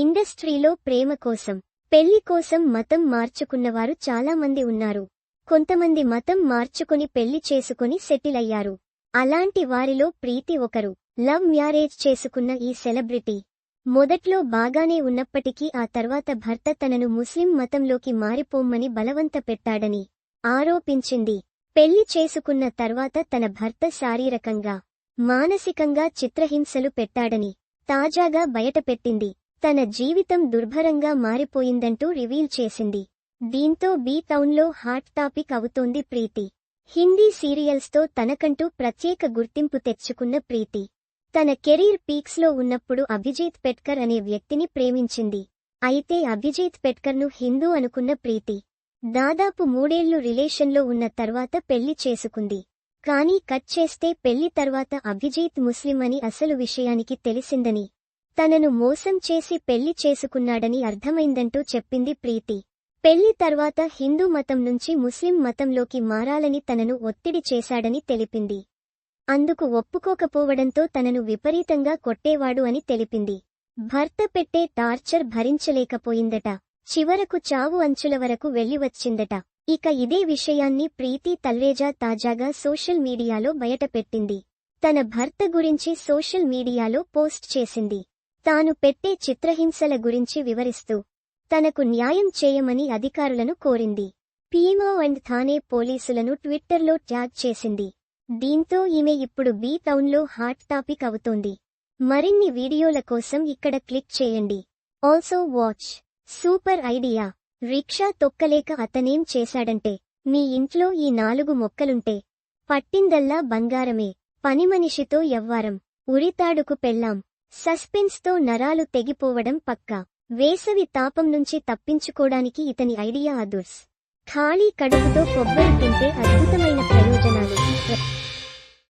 ఇండస్ట్రీలో ప్రేమ కోసం పెళ్ళి కోసం మతం మార్చుకున్నవారు చాలా మంది ఉన్నారు. కొంతమంది మతం మార్చుకుని పెళ్ళి చేసుకుని సెటిల్ అయ్యారు. అలాంటి వారిలో ప్రీతి ఒకరు లవ్ మ్యారేజ్ చేసుకున్న ఈ సెలబ్రిటీ. మొదట్లో బాగానే ఉన్నప్పటికీ ఆ తర్వాత భర్త తనను ముస్లిం మతంలోకి మారిపోమ్మని బలవంత పెట్టాడని ఆరోపించింది. పెళ్ళి చేసుకున్న తర్వాత తన భర్త శారీరకంగా మానసికంగా చిత్రహింసలు పెట్టాడని తాజాగా బయటపెట్టింది. తన జీవితం దుర్భరంగా మారిపోయిందంటూ రివీల్ చేసింది. దీంతో బీ టౌన్లో హాట్ టాపిక్ అవుతోంది ప్రీతి. హిందీ సీరియల్స్తో తనకంటూ ప్రత్యేక గుర్తింపు తెచ్చుకున్న ప్రీతి. తన కెరీర్ పీక్స్లో ఉన్నప్పుడు అభిజిత్ పెట్కర్ అనే వ్యక్తిని ప్రేమించింది. అయితే అభిజిత్ పెట్కర్ను హిందూ అనుకున్న ప్రీతి. దాదాపు మూడేళ్ళు రిలేషన్లో ఉన్న తర్వాత పెళ్ళి చేసుకుంది. కానీ కట్ చేస్తే పెళ్ళి తర్వాత అభిజిత్ ముస్లిం అని అసలు విషయానికి తెలిసిందని తనను మోసం చేసి పెళ్ళి చేసుకున్నాడని అర్థమైందంటూ చెప్పింది ప్రీతి. పెళ్ళి తర్వాత హిందూ మతం నుంచి ముస్లిం మతంలోకి మారాలని తనను ఒత్తిడి చేశాడని తెలిపింది. అందుకు ఒప్పుకోకపోవడంతో తనను విపరీతంగా కొట్టేవాడు అని తెలిపింది. భర్త పెట్టే టార్చర్ భరించలేకపోయిందట. చివరకు చావు అంచుల వరకు వెళ్ళివచ్చిందట ఇక ఇదే విషయాన్ని ప్రీతి తల్రేజా తాజాగా సోషల్ మీడియాలో బయటపెట్టింది. తన భర్త గురించి సోషల్ మీడియాలో పోస్ట్ చేసింది. తాను పెట్టే చిత్రహింసల గురించి వివరిస్తూ తనకు న్యాయం చేయమని అధికారులను కోరింది. పీమో అండ్ థానే పోలీసులను ట్విట్టర్లో ట్యాగ్ చేసింది. దీంతో ఈమె ఇప్పుడు బీ టౌన్లో హాట్ టాపిక్ అవుతోంది. మరిన్ని వీడియోల కోసం ఇక్కడ క్లిక్ చేయండి. Also watch. Super idea. Rickshaw తొక్కలేక అతనేం చేశాడంటే మీ ఇంట్లో ఈ నాలుగు మొక్కలుంటే పట్టిందల్లా బంగారమే పనిమనిషితో ఎవ్వారం ఉరితాడుకు పెళ్ళాం సస్పెన్స్తో నరాలు తెగిపోవడం పక్కా. వేసవి తాపం నుంచి తప్పించుకోడానికి ఇతని ఐడియా అదుర్స్ ఖాళీ కడుపుతో కొబ్బరి తింటే అద్భుతమైన ప్రయోజనాలు.